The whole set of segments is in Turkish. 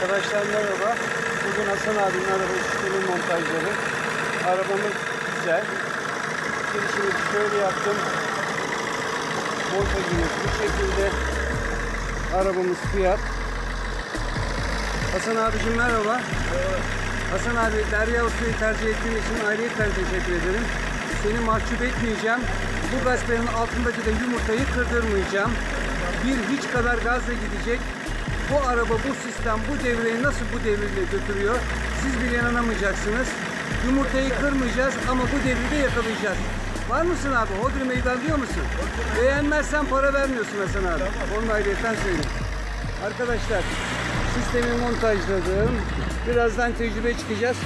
Arkadaşlar merhaba. Bugün Hasan abinin araba sistemi montajları. Arabamız güzel. Girişimi şöyle yaptım. Montajımız bu şekilde. Arabamız fiyat. Hasan abicim merhaba. Hasan abi Derya Usta'yı tercih ettiğin için ayrıyetten teşekkür ederim. Seni mahcup etmeyeceğim. Bu gazetenin altındaki de yumurtayı kırdırmayacağım. Bir hiç kadar gazla gidecek. Bu araba, bu sistem, bu devreyi nasıl bu devirle götürüyor? Siz bile inanamayacaksınız. Yumurtayı kırmayacağız ama bu devri de yakalayacağız. Var mısın abi? Hodri meydan diyor musun? Beğenmezsen para vermiyorsun Hasan abi. Onu ayrıyetten söyleyeyim. Arkadaşlar sistemi montajladım. Birazdan tecrübe çıkacağız.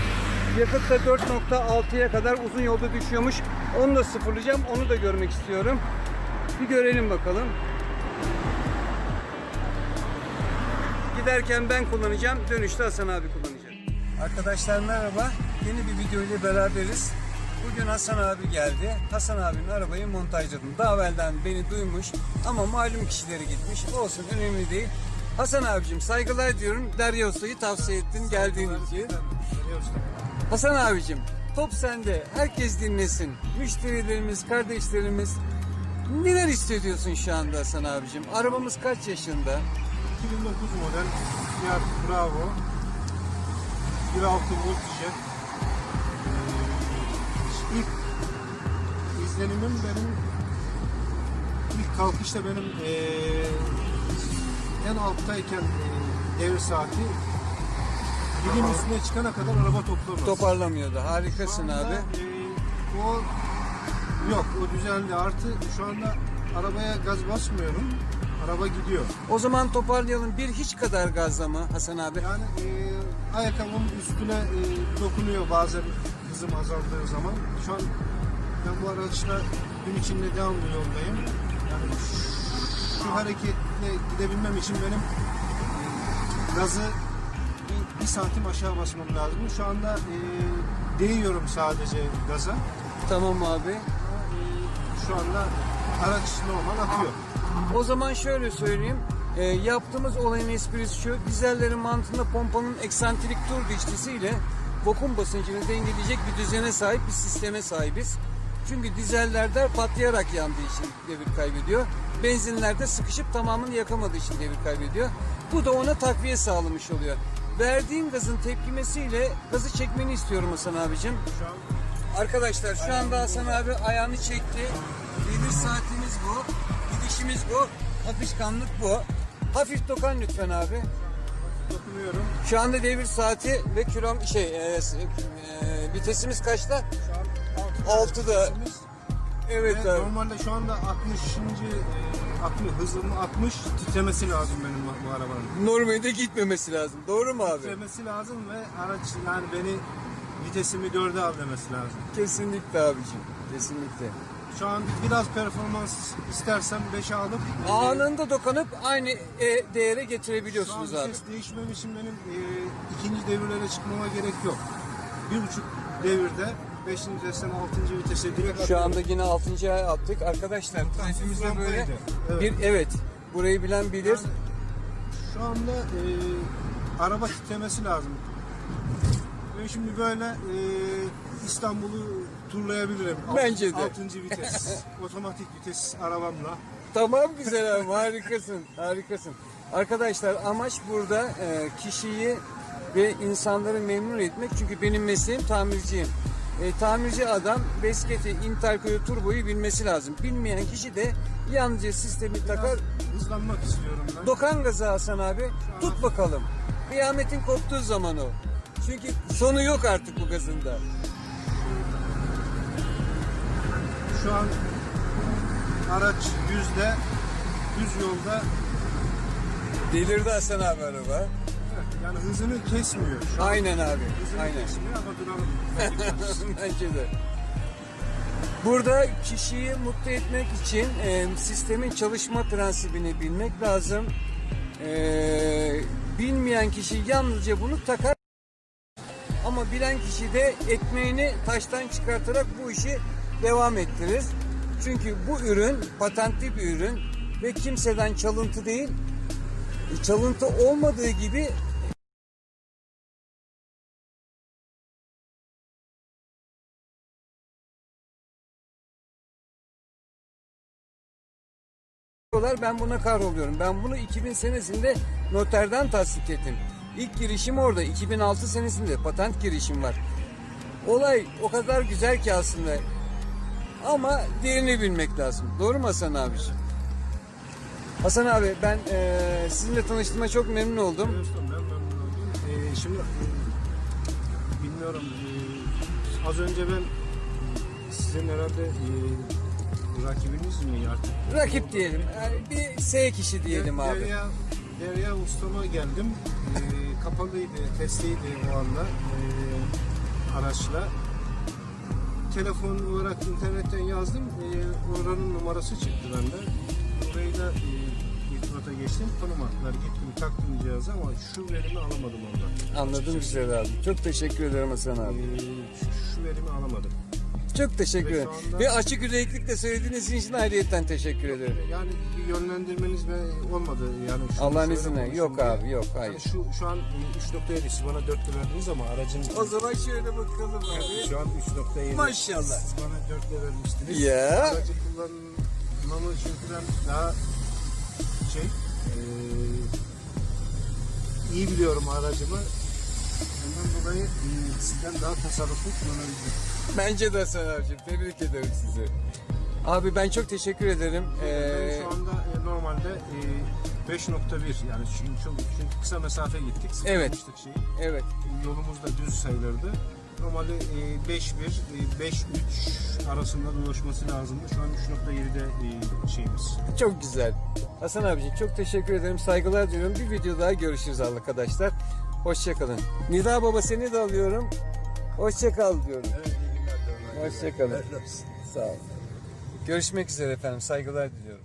Yakıt da 4.6'ya kadar uzun yolda düşüyormuş. Onu da sıfırlayacağım. Onu da görmek istiyorum. Bir görelim bakalım. Giderken ben kullanacağım. Dönüşte Hasan abi kullanacak. Arkadaşlar merhaba. Yeni bir video ile beraberiz. Bugün Hasan abi geldi. Hasan abinin arabayı montajladım. Daha evvelden beni duymuş ama malum kişileri gitmiş. Olsun önemli değil. Hasan abicim saygılar diyorum. Derya Usta'yı tavsiye ettin geldiğin için. Hasan abicim top sende. Herkes dinlesin. Müşterilerimiz, kardeşlerimiz neler hissediyorsun şu anda Hasan abicim? Arabamız kaç yaşında? 2009 model Fiat Bravo 1.6 Multijet Ee, ilk izlenimim benim ilk kalkışta benim ee, en alttayken ee, devir saati bilim üstüne çıkana kadar araba toplamaz. Toparlamıyordu. Harikasın anda, abi. ee, o yok o düzeldi artı şu anda arabaya gaz basmıyorum. Araba gidiyor. O zaman toparlayalım. Bir hiç kadar gazla mı Hasan abi? Yani e, ayakkabının üstüne e, dokunuyor bazen hızım azaldığı zaman. Şu an ben bu araçla gün içinde devamlı yoldayım. Yani şu hareketle gidebilmem için benim e, gazı bir, bir santim aşağı basmam lazım. Şu anda e, değiyorum sadece gaza. Tamam abi. E, şu anda araç normal akıyor. O zaman şöyle söyleyeyim. Ee, yaptığımız olayın esprisi şu. Dizellerin mantığında pompanın eksantrik tur dişlisiyle vakum basıncını dengeleyecek bir düzene sahip bir sisteme sahibiz. Çünkü dizellerde patlayarak yandığı için devir kaybediyor. Benzinlerde sıkışıp tamamını yakamadığı için devir kaybediyor. Bu da ona takviye sağlamış oluyor. Verdiğim gazın tepkimesiyle gazı çekmeni istiyorum Hasan abicim. Şu an Arkadaşlar şu anda Hasan abi ayağını çekti. Devir saatimiz bu. Gidişimiz bu. Akışkanlık bu. Hafif dokan lütfen abi. dokunuyorum. Şu anda devir saati ve kilom şey e, e, vitesimiz kaçta? Şu an Altıda. vitesimiz. Evet Ve abi. Normalde şu anda 60. E, 60 hızının 60 titremesi lazım benim bu, bu arabanın. Normalde gitmemesi lazım. Doğru mu abi? Titremesi lazım ve araç yani beni vitesimi 4'e al demesi lazım. Kesinlikle abicim. Kesinlikle. Şu an biraz performans istersem 5'e alıp Anında dokunup aynı e, değere şu an getirebiliyorsunuz abi. vites değişmem için benim e, ikinci devirlere çıkmama gerek yok. Bir buçuk devirde 5. vitesten 6. vitese direkt Şu atıyorum. anda yine 6. ay attık. Arkadaşlar rampaydı. böyle Evet. bir evet burayı bilen bilir. Yani şu anda e, araba titremesi lazım. Ben şimdi böyle e, İstanbul'u turlayabilirim. Alt- Bence de. Altıncı vites, otomatik vites arabamla. Tamam güzel abi harikasın harikasın. Arkadaşlar amaç burada e, kişiyi ve insanları memnun etmek. Çünkü benim mesleğim tamirciyim. E, tamirci adam Besketi, Interco'yu, Turbo'yu bilmesi lazım. Bilmeyen kişi de yalnızca sistemi takar. Hızlanmak istiyorum ben. Dokan gazı Hasan abi tut bakalım. Kıyametin koptuğu zaman o. Çünkü sonu yok artık bu gazında. Şu an araç yüzde, düz yolda Delirdi Hasan abi araba. yani hızını kesmiyor. Şu an Aynen abi. hızını Aynen. kesmiyor ama duralım. Bence de. Burada kişiyi mutlu etmek için e, sistemin çalışma prensibini bilmek lazım. E, bilmeyen kişi yalnızca bunu takar. Ama bilen kişi de ekmeğini taştan çıkartarak bu işi devam ettirir. Çünkü bu ürün patentli bir ürün ve kimseden çalıntı değil, çalıntı olmadığı gibi Ben buna kahroluyorum. Ben bunu 2000 senesinde noterden tasdik ettim. İlk girişim orada. 2006 senesinde patent girişim var. Olay o kadar güzel ki aslında ama derini bilmek lazım. Doğru mu Hasan abi? Hasan abi ben eee, sizinle tanıştığıma çok memnun oldum. Dostum ben memnun oldum. Ee, şimdi e, bilmiyorum e, az önce ben sizin herhalde e, rakibiniz mi artık? Rakip diyelim. Yani bir S kişi diyelim abi. Derya, Derya Ustama geldim. Ee, kapalıydı, testiydi o anda ee, araçla. Telefon olarak internetten yazdım. Ee, oranın numarası çıktı bende. Orayı da e, irtibata geçtim. Konum attılar. Gittim taktım cihazı ama şu verimi alamadım ondan. Anladım güzel abi. Çok teşekkür ederim Hasan abi. Ee, şu, şu verimi alamadım. Çok teşekkür Ve ederim. anda- Ve açık yüreklilikle söylediğiniz için ayrıyetten teşekkür ederim. Yani bir yönlendirmeniz ve olmadı. Yani şunu Allah'ın şöyle izniyle. konuşun Yok diye. abi, yok, hayır. Yani şu, şu an e, 3.7 siz bana 4 lira verdiniz ama aracın O zaman şöyle bakalım abi. Şu an 3.7. Maşallah. Siz bana 4 lira vermiştiniz. Ya. Aracı kullanmamı çünkü ben daha şey eee iyi biliyorum aracımı. Ondan dolayı eee, sizden daha tasarruflu kullanabildim. Bence de Hasan abicim. Tebrik ederim sizi. Abi ben çok teşekkür ederim. ben Ee, şu anda e, normalde e, 5.1 yani çünkü, çok, çünkü kısa mesafe gittik. Evet. Şeyi. evet. Yolumuz da düz sayılırdı. Normalde e, 5.1, e, 5.3 arasında dolaşması lazımdı. Şu an 3.7'de e, şeyimiz. Çok güzel. Hasan abiciğim çok teşekkür ederim. Saygılar diliyorum. Bir video daha görüşürüz arkadaşlar. Hoşçakalın. Nida baba seni de alıyorum. Hoşçakal diyorum. Evet. Hoşçakalın. Sağ ol. Görüşmek üzere efendim. Saygılar diliyorum.